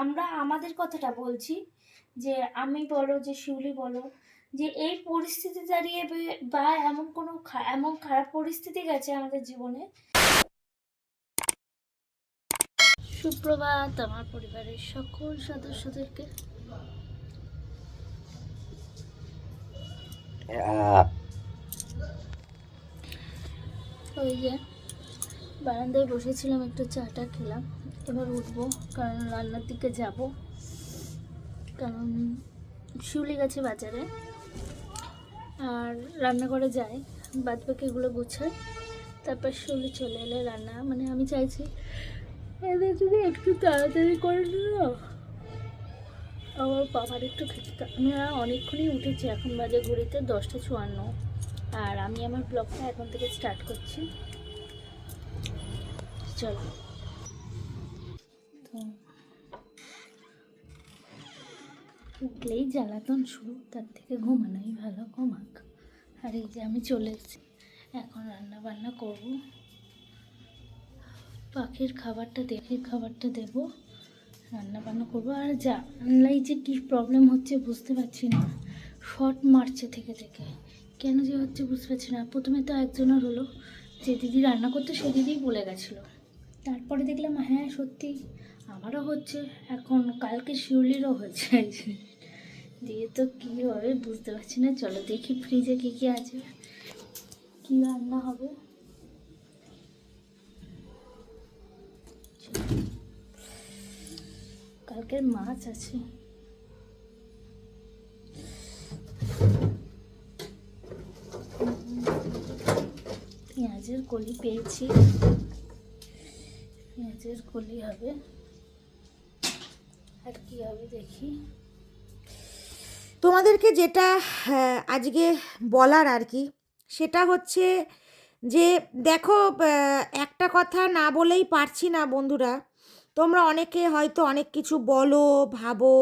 আমরা আমাদের কথাটা বলছি যে আমি বলো যে শিউলি বলো যে এই পরিস্থিতি দাঁড়িয়ে বে- বা এমন কোনো খা- এমন খারাপ পরিস্থিতি গেছে আমাদের জীবনে। সুপ্রভাত আমার পরিবারের সকল সদস্যদেরকে। ওই যে বারান্দায় বসেছিলাম একটু চাটা খেলাম। এবার উঠবো, কারণ রান্নার দিকে যাব। কারণ শিউলি গেছে বাজারে। আর রান্না করে যাই বাদ বাকিগুলো গুছাই তারপর শিউলি চলে এলে রান্না। মানে আমি চাইছি, এদের যদি একটু তাড়াতাড়ি করে নিল, আমার বাবার একটু খেতে তা- আমি অনেকক্ষণই উঠেছি, এখন বাজে ঘড়িতে দশটা চুয়ান্ন। আর আমি আমার ব্লগটা এখন থেকে স্টার্ট করছি। চলো। উঠলেই জ্বালাতন শুরু, তার থেকে ঘুমানোই ভালো, ঘুমাক। আর এই যে আমি চলে এসেছি, এখন রান্না বান্না করব। পাখির খাবারটা দেখির খাবারটা দেব রান্না বান্না করব। আর জানলাই যে কী প্রবলেম হচ্ছে বুঝতে পারছি না। শর্ট মারছে থেকে থেকে। কেন যে হচ্ছে বুঝতে পারছি না। প্রথমে তো একজনের হলো, যে দিদি রান্না করতে, সে দিদিই বলে গেছিল। তারপরে দেখলাম হ্যাঁ সত্যি। আমারও হচ্ছে, এখন কালকে শিউলিরও হয়েছে। দিয়ে তো কী হবে বুঝতে পারছি না। চলো দেখি ফ্রিজে কী কী আছে। কী রান্না হবে? কালকের মাছ আছে। পেঁয়াজের কলি পেয়েছি। পেঁয়াজের কলি হবে। আর কি হবে দেখি। তোমাদেরকে যেটা আহ, আজকে বলার আর কি সেটা হচ্ছে যে দেখো একটা কথা না বলেই পারছি না বন্ধুরা। তোমরা অনেকে হয়তো অনেক কিছু বলো ভাবো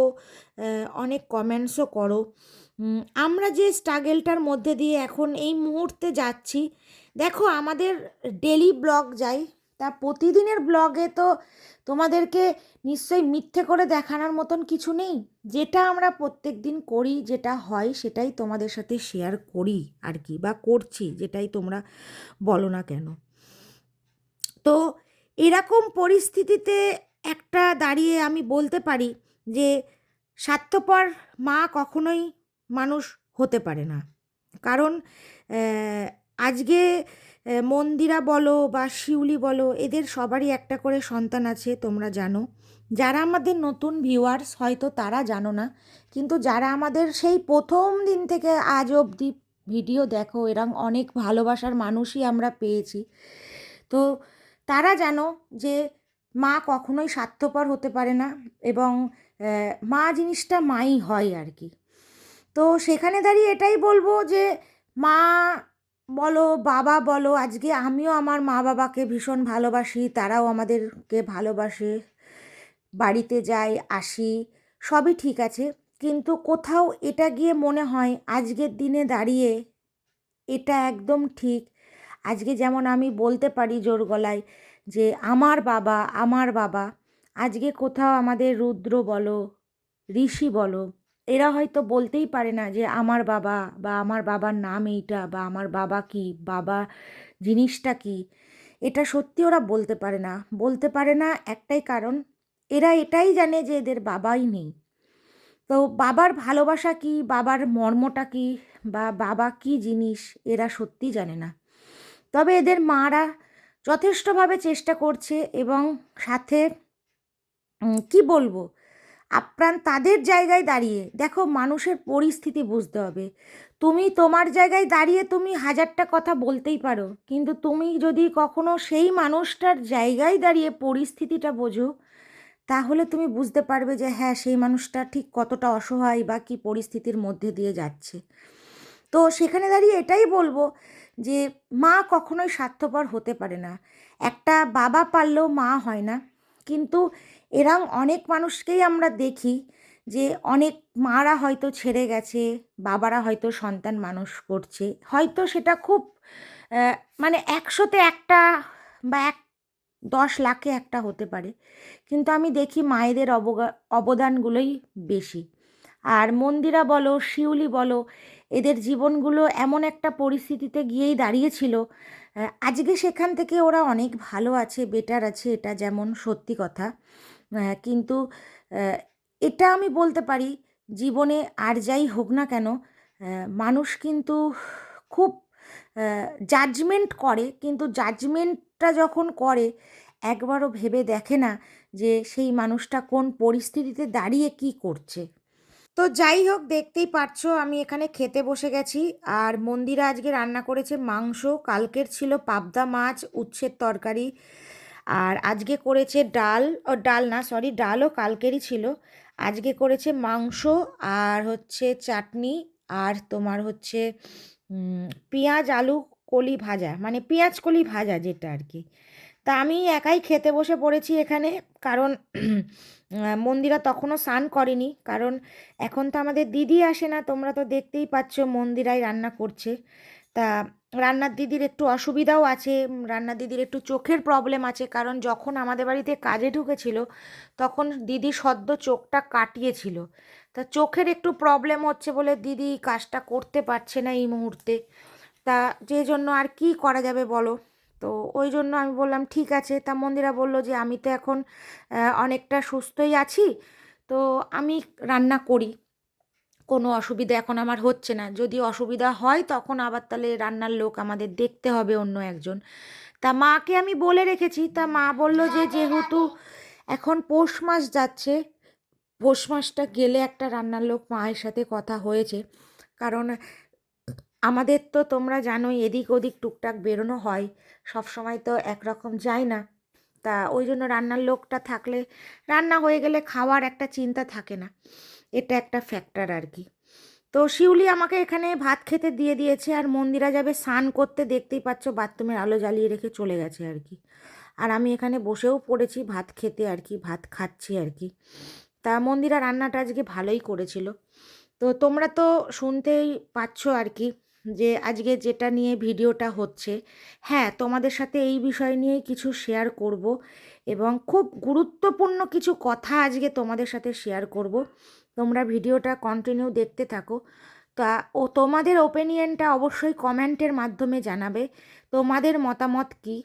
অনেক কমেন্টসও করো। আমরা যে স্ট্রাগেলটার মধ্যে দিয়ে এখন এই মুহূর্তে যাচ্ছি দেখো আমাদের ডেলি ব্লগ যাই তা প্রতিদিনের ব্লগে তো তোমাদেরকে নিশ্চয়ই মিথ্যে করে দেখানোর মতন কিছু নেই। যেটা আমরা প্রত্যেক দিন করি, যেটা হয়, সেটাই তোমাদের সাথে শেয়ার করি আর কি বা করছি, যেটাই তোমরা বলো না কেন। তো এরকম পরিস্থিতিতে একটা দাঁড়িয়ে আমি বলতে পারি যে স্বার্থপর মা কখনোই মানুষ হতে পারে না। কারণ আজকে মন্দিরা বলো বা শিউলি বলো, এদের সবারই একটা করে সন্তান আছে, তোমরা জানো। যারা আমাদের নতুন ভিউয়ার্স হয়তো তারা জানো না, কিন্তু যারা আমাদের সেই প্রথম দিন থেকে আজ অবধি ভিডিও দেখো, এরম অনেক ভালোবাসার মানুষই আমরা পেয়েছি। তো তারা জানো যে মা কখনোই স্বার্থপর হতে পারে না এবং মা জিনিসটা মাই হয় আর কি। তো সেখানে দাঁড়িয়ে এটাই বলব যে, মা বলো, বাবা বলো, আজকে আমিও আমার মা বাবাকে ভীষণ ভালোবাসি, তারাও আমাদেরকে ভালোবাসে। বাড়িতে যাই, আসি, সবই ঠিক আছে। কিন্তু কোথাও এটা গিয়ে মনে হয়, আজকের দিনে দাঁড়িয়ে এটা একদম ঠিক। আজকে যেমন আমি বলতে পারি জোর গলায় যে, আমার বাবা আমার বাবা, আজকে কোথাও আমাদের রুদ্র বলো, ঋষি বলো এরা হয়তো বলতেই পারে না যে আমার বাবা বা আমার বাবার নাম এইটা বা আমার বাবা কি, বাবা জিনিসটা কি। এটা সত্যি ওরা বলতে পারে না। বলতে পারে না একটাই কারণ, এরা এটাই জানে যে এদের বাবাই নেই। তো বাবার ভালোবাসা কি, বাবার মর্মটা কি বা বাবা কি জিনিস, এরা সত্যি জানে না। তবে এদের মারা যথেষ্টভাবে চেষ্টা করছে এবং সাথে কি বলব? আপ্রাণ তাদের জায়গায় দাঁড়িয়ে, দেখো মানুষের পরিস্থিতি বুঝতে হবে। তুমি তোমার জায়গায় দাঁড়িয়ে তুমি হাজারটা কথা বলতেই পারো, কিন্তু তুমি যদি কখনো সেই মানুষটার জায়গায় দাঁড়িয়ে পরিস্থিতিটা বোঝো, তাহলে তুমি বুঝতে পারবে যে হ্যাঁ সেই মানুষটা ঠিক কতটা অসহায় বা কী পরিস্থিতির মধ্যে দিয়ে যাচ্ছে। তো সেখানে দাঁড়িয়ে এটাই বলব যে মা কখনোই স্বার্থপর হতে পারে না। একটা বাবা পারলেও মা হয় না, কিন্তু এরম অনেক মানুষকেই আমরা দেখি যে অনেক মারা হয়তো ছেড়ে গেছে, বাবারা হয়তো সন্তান মানুষ করছে। হয়তো সেটা খুব মানে একশোতে একটা বা এক, দশ লাখে একটা হতে পারে। কিন্তু আমি দেখি মায়েদের অবগা, অবদানগুলোই বেশি। আর মন্দিরা বলো, শিউলি বলো, এদের জীবনগুলো এমন একটা পরিস্থিতিতে গিয়েই দাঁড়িয়েছিল আজকে সেখান থেকে ওরা অনেক ভালো আছে বেটার আছে, এটা যেমন সত্যি কথা। কিন্তু এটা আমি বলতে পারি, জীবনে আর যাই হোক না কেন মানুষ কিন্তু খুব জাজমেন্ট করে, কিন্তু জাজমেন্টটা যখন করে, একবারও ভেবে দেখে না যে সেই মানুষটা কোন পরিস্থিতিতে দাঁড়িয়ে কি করছে। তো যাই হোক, দেখতেই পারছ, আমি এখানে খেতে বসে গেছি। আর মন্দিরা আজকে রান্না করেছে মাংস, কালকের ছিল পাবদা মাছ, উচ্ছের তরকারি। আর আজকে করেছে ডাল, ও ডাল না সরি ডালও কালকেরই ছিল। আজকে করেছে মাংস আর হচ্ছে চাটনি আর তোমার হচ্ছে পেঁয়াজ, আলু, কলি ভাজা মানে পেঁয়াজ, কলি ভাজা যেটা আর কি। তা আমি একাই খেতে বসে পড়েছি এখানে, কারণ মন্দিরা তখনও স্নান করেনি। কারণ এখন তো আমাদের দিদি আসে না, তোমরা তো দেখতেই পাচ্ছ মন্দিরাই রান্না করছে। তা রান্নার দিদির একটু অসুবিধাও আছে রান্নার দিদির একটু চোখের প্রবলেম আছে, কারণ যখন আমাদের বাড়িতে কাজে ঢুকেছিল, তখন দিদি সদ্য চোখটা কাটিয়েছিল। তা চোখের একটু প্রবলেম হচ্ছে বলে দিদি কাজটা করতে পারছে না এই মুহূর্তে। তা যে জন্য আর কি করা যাবে বলো? তো ওই জন্য আমি বললাম, ঠিক আছে। তা মন্দিরা বলল যে, আমি তো এখন অনেকটা সুস্থই আছি, তো আমি রান্না করি। কোনো অসুবিধা এখন আমার হচ্ছে না। যদি অসুবিধা হয় তখন আবার তাহলে রান্নার লোক আমাদের দেখতে হবে অন্য একজন। তা মাকে আমি বলে রেখেছি, তা মা বলল যে যেহেতু এখন পৌষ মাস যাচ্ছে, পৌষ মাসটা গেলে একটা রান্নার লোক মায়ের সাথে কথা হয়েছে। কারণ আমাদের তো তোমরা জানোই এদিক ওদিক টুকটাক বেরোনো হয়, সব সময় তো একরকম যায় না। তা ওই জন্য রান্নার লোকটা থাকলে, রান্না হয়ে গেলে খাওয়ার একটা চিন্তা থাকে না। এটা একটা ফ্যাক্টর আর কি তো শিউলি আমাকে এখানে ভাত খেতে দিয়ে দিয়েছে আর মন্দিরা যাবে স্নান করতে দেখতেই পাচ্ছ বাথরুমের আলো জ্বালিয়ে রেখে চলে গেছে আর কি আর আমি এখানে বসেও পড়েছি ভাত খেতে আর কি ভাত খাচ্ছি আর কি তা মন্দিরা রান্নাটা আজকে ভালোই করেছিল। তো তোমরা তো শুনতেই পাচ্ছ আর কি যে আজকে যেটা নিয়ে ভিডিওটা হচ্ছে হ্যাঁ তোমাদের সাথে এই বিষয় নিয়েই কিছু শেয়ার করব এবং খুব গুরুত্বপূর্ণ কিছু কথা আজকে তোমাদের সাথে শেয়ার করব। তোমরা ভিডিওটা কন্টিনিউ দেখতে থাকো। তা, ও তোমাদের ওপিনিয়নটা অবশ্যই কমেন্টের মাধ্যমে জানাবে। তোমাদের মতামত কি?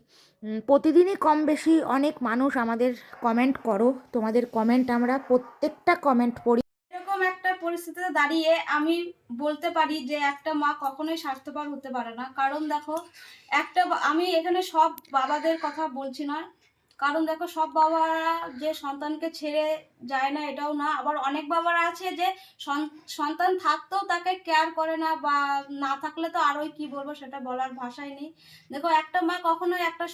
প্রতিদিনই কম বেশি অনেক মানুষ আমাদের কমেন্ট করো। তোমাদের কমেন্ট আমরা প্রত্যেকটা কমেন্ট পড়ি। এরকম একটা পরিস্থিতিতে দাঁড়িয়ে আমি বলতে পারি যে একটা মা কখনোই স্বাস্থ্যকর হতে পারে না। কারণ দেখো, একটা আমি এখানে সব বাবাদের কথা বলছি না। কারণ দেখো সব বাবারা যে সন্তানকে ছেড়ে যায় না এটাও না আবার অনেক বাবারা আছে যে সন- সন্তান থাকতেও তাকে কেয়ার করে না বা না থাকলে তো আরোই কি বলব সেটা বলার ভাষাই নেই দেখো একটা মা কখনোই একটা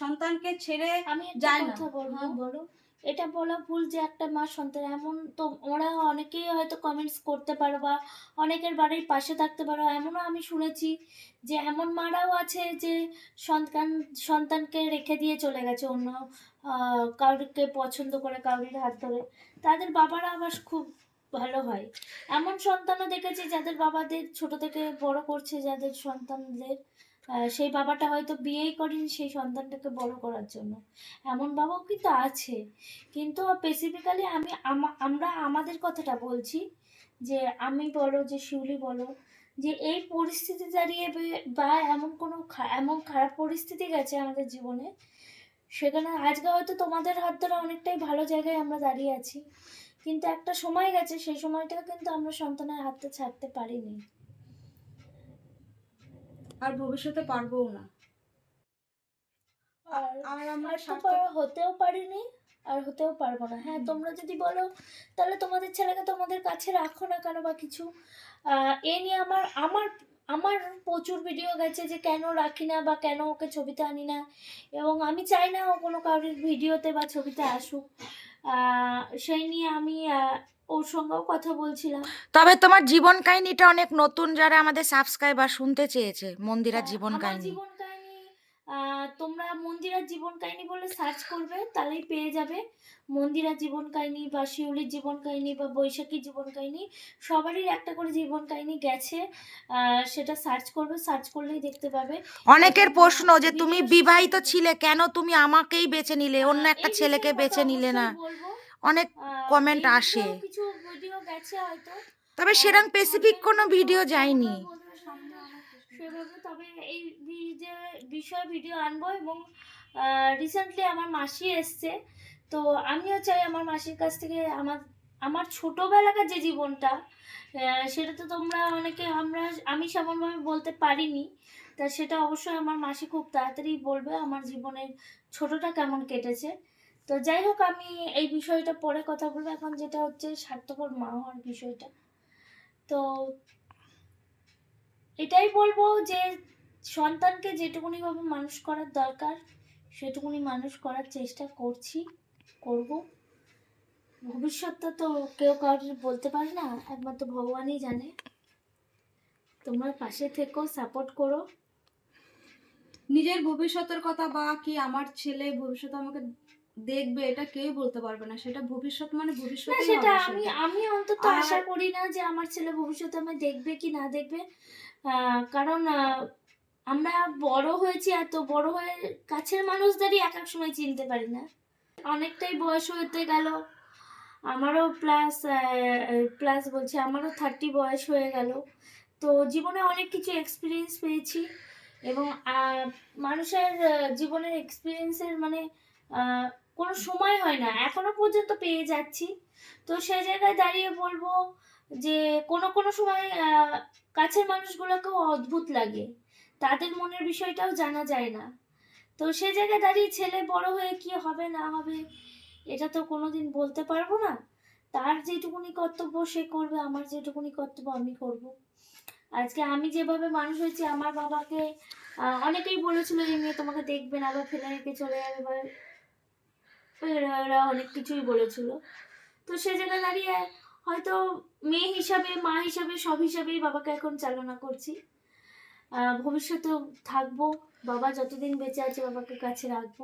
সন্তানকে ছেড়ে যায় না। বলব হ্যাঁ। বলো এটা বলা ভুল যে একটা মা সন্তান এমন তো ওরা অনেকেই হয়তো কমেন্টস করতে পারো বা অনেকের বাড়ির পাশে থাকতে পারো। এমনও আমি শুনেছি যে এমন মারাও আছে যে সন্তান সন্তানকে রেখে দিয়ে চলে গেছে অন্য আহ, কাউরিকে পছন্দ করে কাউরির হাত ধরে। তাদের বাবারা আবার খুব ভালো হয়। এমন সন্তানও দেখেছি যাদের বাবাদের ছোট থেকে বড় করছে যাদের সন্তানদের সেই বাবাটা হয়তো বিয়েই করেনি সেই সন্তানটাকে বড় করার জন্য। এমন বাবাও কিন্তু আছে। কিন্তু স্পেসিফিক্যালি আমি আমরা আমাদের কথাটা বলছি যে আমি বলো, যে শিউলি বলো, যে এই পরিস্থিতি দাঁড়িয়ে বে- এমন কোনো এমন খারাপ পরিস্থিতি গেছে আমাদের জীবনে, সেখানে আজকে হয়তো তোমাদের হাত ধরে অনেকটাই ভালো জায়গায় আমরা দাঁড়িয়ে আছি। কিন্তু একটা সময় গেছে, সেই সময়টা কিন্তু আমরা সন্তানের হাতটা ছাড়তে পারিনি। আর ভবিষ্যতে পারবোও না। আর আর আমরা হয়তো স্বার্থ পারা- হতেও পারিনি আর হতেও পারব না। হ্যাঁ তোমরা যদি বলো তাহলে তোমাদের ছেলেকে তোমাদের কাছে রাখো না কেন বা কিছু? এ নিয়ে আমার আমার আমার প্রচুর ভিডিও গেছে যে কেন রাখি না বা কেন ওকে ছবিতে আনি না। এবং আমি চাই না ও কোনো কারোর ভিডিওতে বা ছবিতে আসুক। সেই নিয়ে আমি আহ, ওর সঙ্গেও কথা বলছিলাম। তবে তোমার জীবন কাহিনীটা অনেক নতুন যারা আমাদের সাবস্ক্রাইবার শুনতে চেয়েছে মন্দিরার হ্যাঁ, জীবন আমার কাহিনী। জীবন কাহিনী আহ, আহ, তোমরা মন্দিরার জীবন কাহিনী বলে সার্চ করবে তাহলেই পেয়ে যাবে। মন্দিরার জীবন কাহিনী বা শিউলির জীবন কাহিনী বা বৈশাখীর জীবন কাহিনী সবারই একটা করে জীবন কাহিনী গেছে আহ, সেটা সার্চ করবে সার্চ করলেই দেখতে পাবে। অনেকের প্রশ্ন যে তুমি বিবাহিত ছিলে কেন? তুমি আমাকেই বেছে নিলে অন্য একটা এই ছেলেকে বিষয়ে বেছে কথা নিলে না? অবশ্যই বলব। অনেক কমেন্ট আসে। কিছু ভিডিও গেছে হয়তো। তবে আহ, সেরকম স্পেসিফিক কোনো ভিডিও যায়নি। সেভাবে তবে এই বিষয়ে ভিডিও আনব এবং রিসেন্টলি আমার মাসি এসছে তো আমিও চাই আমার মাসির কাছ থেকে আমার আমার ছোটোবেলাকার যে জীবনটা সেটা তো তোমরা অনেকে আমরা আমি সেমনভাবে বলতে পারিনি তা সেটা অবশ্যই আমার মাসি খুব তাড়াতাড়ি বলবে আমার জীবনের ছোটটা কেমন কেটেছে। তো যাই হোক আমি এই বিষয়টা পরে কথা বলব। এখন যেটা হচ্ছে স্বার্থপর মা হওয়ার বিষয়টা। তো এটাই বলব যে সন্তানকে যেটুকুনি ভাবে মানুষ করার দরকার, সেটুকুনি মানুষ করার চেষ্টা করছি, করব। ভবিষ্যৎটা তো কেউ কাউকে বলতে পারে না, একমাত্র ভগবানই জানে। তোমার পাশে থেকো সাপোর্ট করো। নিজের ভবিষ্যতের কথা বা কি আমার ছেলে ভবিষ্যতে আমাকে দেখবে এটা কেউ বলতে পারবে না। সেটা ভবিষ্যৎ মানে না ভবিষ্যতে সেটা আমি আমি অন্তত আশা করি না যে আমার ছেলে ভবিষ্যতে আমায় দেখবে কি না দেখবে। কারণ আমরা বড় হয়েছি এত বড় হয়ে কাছের মানুষদেরই এক এক সময় চিনতে পারি না। অনেকটাই বয়স হতে গেল। আমারও প্লাস প্লাস বলছে আমারও থার্টি বয়স হয়ে গেল। তো জীবনে অনেক কিছু এক্সপিরিয়েন্স পেয়েছি এবং মানুষের জীবনের এক্সপিরিয়েন্সের মানে আহ, কোনো সময় হয় না, এখনও পর্যন্ত পেয়ে যাচ্ছি। তো সেই জায়গায় দাঁড়িয়ে বলব যে, কোনো কোনো সময় কাছের মানুষগুলোকেও অদ্ভুত লাগে। তাদের মনের বিষয়টাও জানা যায় না। তো সে জায়গায় দাঁড়িয়ে ছেলে বড় হয়ে কি হবে, না হবে, এটা তো কোনোদিন বলতে পারব না। তার যেটুকুনি কর্তব্য সে করবে, আমার যেটুকুনি কর্তব্য আমি করব। আজকে আমি যেভাবে মানুষ হয়েছি, আমার বাবাকে অনেকেই বলেছিল এই মেয়ে, তোমাকে দেখবে না বা ফেলে রেখে চলে যাবে বা এরা অনেক কিছুই বলেছিল। তো সে জায়গায় দাঁড়িয়ে হয়তো মেয়ে হিসাবে, মা হিসাবে, সব হিসাবেই বাবাকে এখন চালনা করছি। ভবিষ্যতেও থাকব। বাবা যতদিন বেঁচে আছে বাবাকে কাছে রাখব।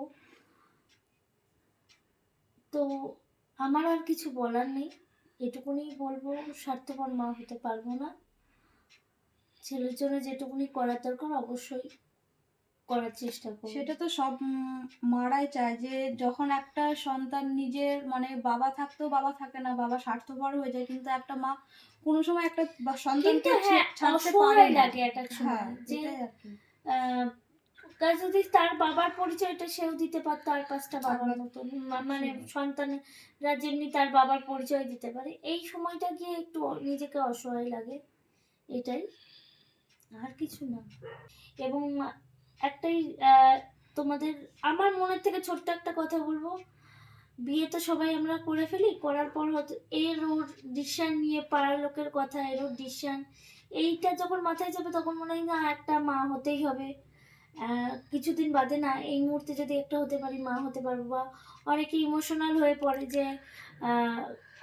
তো আমার আর কিছু বলার নেই। এটুকুনি বলব, স্বার্থপর মা হতে পারব না। ছেলের জন্য যেটুকুনি করার দরকার, অবশ্যই করার চেষ্টা করব। সেটা তো সব মারাই চায় যে যখন একটা সন্তান নিজের মানে বাবা থাকতেও বাবা থাকে না বাবা স্বার্থপর হয়ে যায় কিন্তু একটা মা কোনো সময় একটা সন্তানকে হ্যাঁ ছাড়তে পারে না। লাগে এক এক সময় হ্যাঁ যে কাজ যদি তার বাবার পরিচয়টা সেও দিতে পারতো আর পাঁচটা বাবার মতো মানে। সন্তানরা যেমনি তার বাবার পরিচয় দিতে পারে এই সময়টা গিয়ে একটু নিজেকে অসহায় লাগে এটাই। আর কিছু না। এবং একটাই তোমাদের, আমার মনের থেকে ছোট্ট একটা কথা বলব। বিয়ে তো সবাই আমরা করে ফেলি, করার পর হয়তো এর ওর ডিসিশন নিয়ে পাড়ার লোকের কথা, এর ওর ডিসিশান এইটা যখন মাথায় যাবে তখন মনে হয় না একটা মা হতেই হবে। কিছুদিন বাদে না, এই মুহূর্তে যদি একটা হতে পারি, মা হতে পারব বা অনেকে ইমোশনাল হয়ে পড়ে যে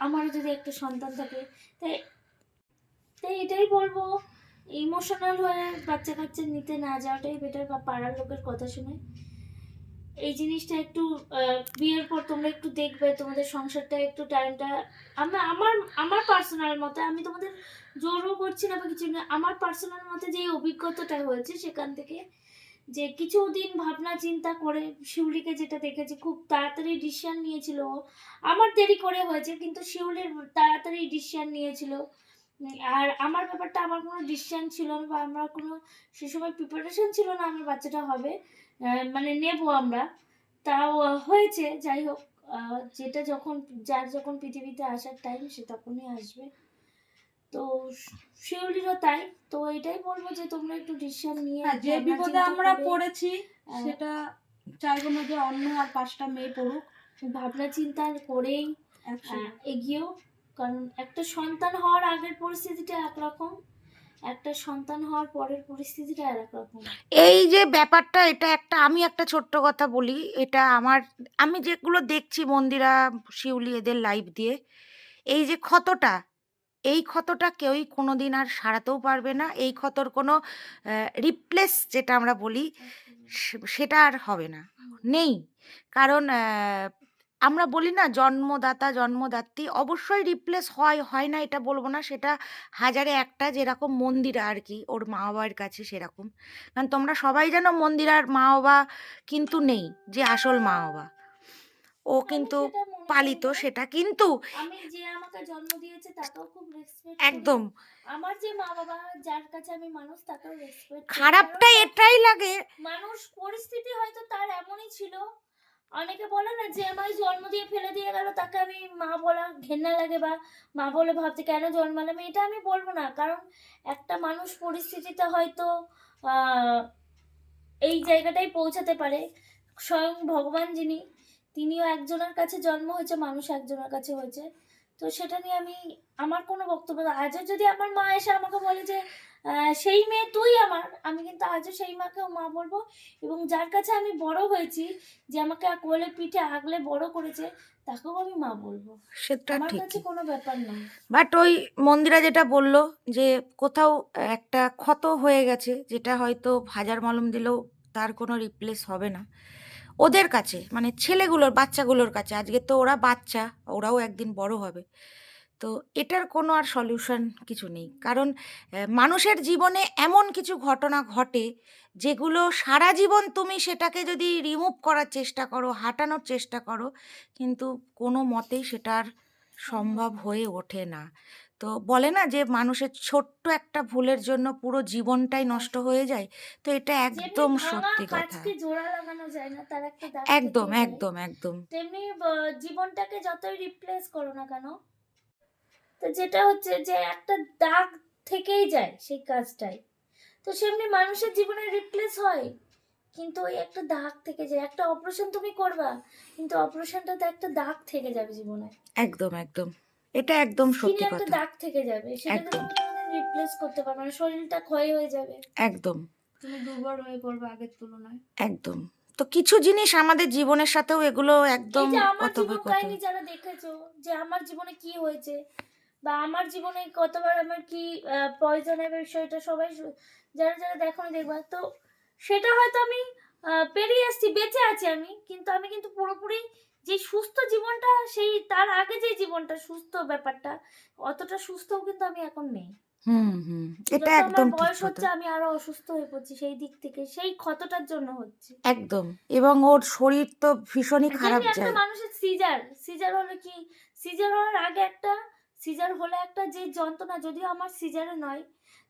আমারও যদি একটা সন্তান থাকে। তাই তাই এটাই বলব। ইমোশনাল হয়ে বাচ্চা কাচ্চা নিতে না যাওয়াটাই বেটার বা পাড়ার লোকের কথা শুনে এই জিনিসটা একটু বিয়ের পর তোমরা একটু দেখবে, তোমাদের সংসারটা একটু টাইমটা আমার আমার আমার পার্সোনাল মতে, আমি তোমাদের জোরও করছি না বা কিছু না, আমার পার্সোনাল মতে যে অভিজ্ঞতাটা হয়েছে সেখান থেকে যে কিছুদিন ভাবনা চিন্তা করে শিউলিকে যেটা দেখেছি, খুব তাড়াতাড়ি ডিসিশন নিয়েছিল। আমার দেরি করে হয়েছে, কিন্তু শিউলির তাড়াতাড়ি ডিসিশন নিয়েছিল আর আমার ব্যাপারটা আমার কোনো ডিসিশন ছিল না বা আমার কোনো সে সময় প্রিপারেশন ছিল না আমার বাচ্চাটা হবে মানে নেব আমরা। তাও হয়েছে যাই হোক যেটা যখন যার যখন পৃথিবীতে আসার টাইম সে তখনই আসবে। তো শিউলিরও তাই। তো এটাই বলব যে তোমরা একটু ডিসিশন নিয়ে হ্যাঁ যে বিপদে আমরা পড়েছি সেটা চাইব না যে অন্য আর পাঁচটা মেয়ে পড়ুক। ভাবনা চিন্তা করেই এগিয়েও। কারণ একটা সন্তান হওয়ার আগের পরিস্থিতিটা একরকম একটা সন্তান হওয়ার পরের পরিস্থিতিটা আর রকম এই যে ব্যাপারটা এটা একটা আমি একটা ছোট্ট কথা বলি এটা আমার আমি যেগুলো দেখছি মন্দিরা শিউলি এদের লাইভ দিয়ে এই যে ক্ষতটা এই ক্ষতটা কেউই কোনোদিন আর সারাতেও পারবে না এই ক্ষতর কোনো রিপ্লেস যেটা আমরা বলি সেটা আর হবে না নেই। কারণ আমরা বলি না জন্মদাতা জন্মদাত্রী অবশ্যই রিপ্লেস হয় হয় না এটা বলব না। সেটা হাজারে একটা যেরকম মন্দিরা আর কি ওর মা বাবার কাছে সেরকম। কারণ তোমরা সবাই জানো মন্দিরার মা বাবা কিন্তু নেই যে আসল মা বাবা ও কিন্তু পালিত সেটা কিন্তু আমি যে আমাকে জন্ম দিয়েছে তাকেও খুব রেসপেক্ট একদম। আমার যে মা বাবা যার কাছে আমি মানুষ তাকেও রেসপেক্ট খারাপটা এটাই লাগে। মানুষ পরিস্থিতি হয়তো তার এমনই ছিল অনেকে বলে না যে আমায় জন্ম দিয়ে ফেলে দিয়ে গেল, তাকে আমি মা বলা ঘেন্না লাগে বা মা বলে ভাবতে কেন জন্মালাম? এটা আমি বলব না। কারণ একটা মানুষ পরিস্থিতিতে হয়তো এই জায়গাটাই পৌঁছাতে পারে। স্বয়ং ভগবান যিনি, তিনিও একজনের কাছে জন্ম হয়েছে, মানুষ একজনের কাছে হয়েছে। তো সেটা নিয়ে আমি আমার কোনো বক্তব্য না। আজও যদি আমার মা এসে আমাকে বলে যে সেই মেয়ে তুই আমার আমি কিন্তু আজও সেই মাকেও মা বলব। এবং যার কাছে আমি বড় হয়েছি যে আমাকে কোলে পিঠে আগলে বড় করেছে তাকেও আমি মা বলব। সেটা আমার কাছে কোনো ব্যাপার না। বাট ওই মন্দিরা যেটা বলল যে কোথাও একটা ক্ষত হয়ে গেছে যেটা হয়তো হাজার মলম দিলেও তার কোনো রিপ্লেস হবে না। ওদের কাছে মানে ছেলেগুলোর, বাচ্চাগুলোর কাছে। আজকে তো ওরা বাচ্চা, ওরাও একদিন বড় হবে। তো এটার কোনো আর সলিউশন কিছু নেই। কারণ মানুষের জীবনে এমন কিছু ঘটনা ঘটে, যেগুলো সারা জীবন তুমি সেটাকে যদি রিমুভ করার চেষ্টা করো, হাঁটানোর চেষ্টা করো, কিন্তু কোনো মতেই সেটা আর সম্ভব হয়ে ওঠে না। তো বলে না যে মানুষের ছোট্ট একটা ভুলের জন্য পুরো জীবনটাই নষ্ট হয়ে যায়? তো এটা একদম সত্যি কথা। জোড়া লাগানো যায় না তার একটা দাগ একদম। একদম একদম। তেমনি জীবনটাকে যতই রিপ্লেস করো না কেন তো যেটা হচ্ছে যে একটা দাগ থেকেই যায় সেই কাজটাই। তো সেমনি মানুষের জীবনে রিপ্লেস হয় কিন্তু ওই একটা দাগ থেকে যায়। একটা অপারেশন তুমি করবা কিন্তু অপারেশনটাতে একটা দাগ থেকে যাবে জীবনে। একদম একদম। এটা একদম সত্যি কথা। দাগ থেকে যাবে। তুমি রিপ্লেস করতে পারবে না শরীরটা ক্ষয় হয়ে যাবে। একদম। তুমি দুর্বল হয়ে পড়বে আগের তুলনায়। একদম। তো কিছু জিনিস আমাদের জীবনের সাথেও এগুলো একদম কাহিনী যারা দেখেছ যে আমার জীবনে কি হয়েছে বা আমার জীবনে কতবার আমার কি পয়জনের বিষয়টা সবাই যারা যারা দেখো দেখবা তো সেটা হয়তো আমি আহ, পেরিয়ে আসছি বেঁচে আছি আমি কিন্তু আমি কিন্তু পুরোপুরি যে সুস্থ জীবনটা সেই তার আগে যে জীবনটা সুস্থ ব্যাপারটা অতটা সুস্থও কিন্তু আমি এখন নেই। এটা একদম বয়স হচ্ছে আমি আরও অসুস্থ হয়ে পড়ছি সেই দিক থেকে সেই ক্ষতটার জন্য হচ্ছে। একদম এবং ওর শরীর তো ভীষণই খারাপ যায়। মানুষের সিজার সিজার হলে কি? সিজার হওয়ার আগে একটা সিজার হলে একটা যে যন্ত্রণা যদিও আমার সিজারে নয়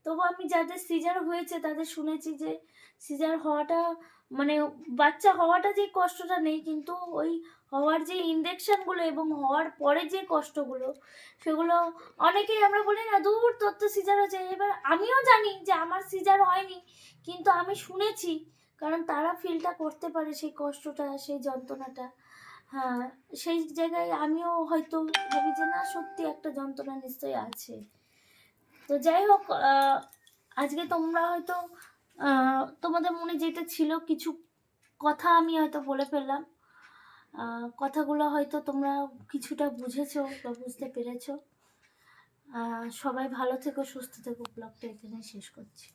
তবু আমি যাদের সিজার হয়েছে তাদের শুনেছি যে সিজার হওয়াটা মানে বাচ্চা হওয়াটা যে কষ্টটা নেই কিন্তু ওই হওয়ার যে ইঞ্জেকশনগুলো এবং হওয়ার পরে যে কষ্টগুলো, সেগুলো অনেকেই আমরা বলি না, দূর তোর তো সিজার হয়েছে। এবার আমিও জানি যে আমার সিজার হয়নি, কিন্তু আমি শুনেছি, কারণ তারা ফিলটা করতে পারে সেই কষ্টটা, সেই যন্ত্রণাটা। হ্যাঁ সেই জায়গায় আমিও হয়তো ভাবি যে না, সত্যি একটা যন্ত্রণা নিশ্চয়ই আছে। তো যাই হোক আজকে তোমরা হয়তো তোমাদের মনে যেটা ছিল, কিছু কথা আমি হয়তো বলে ফেললাম। কথাগুলো হয়তো তোমরা কিছুটা বুঝেছ বা বুঝতে পেরেছ। সবাই ভালো থেকো, সুস্থ থেকো। ব্লগটা এখানে শেষ করছি।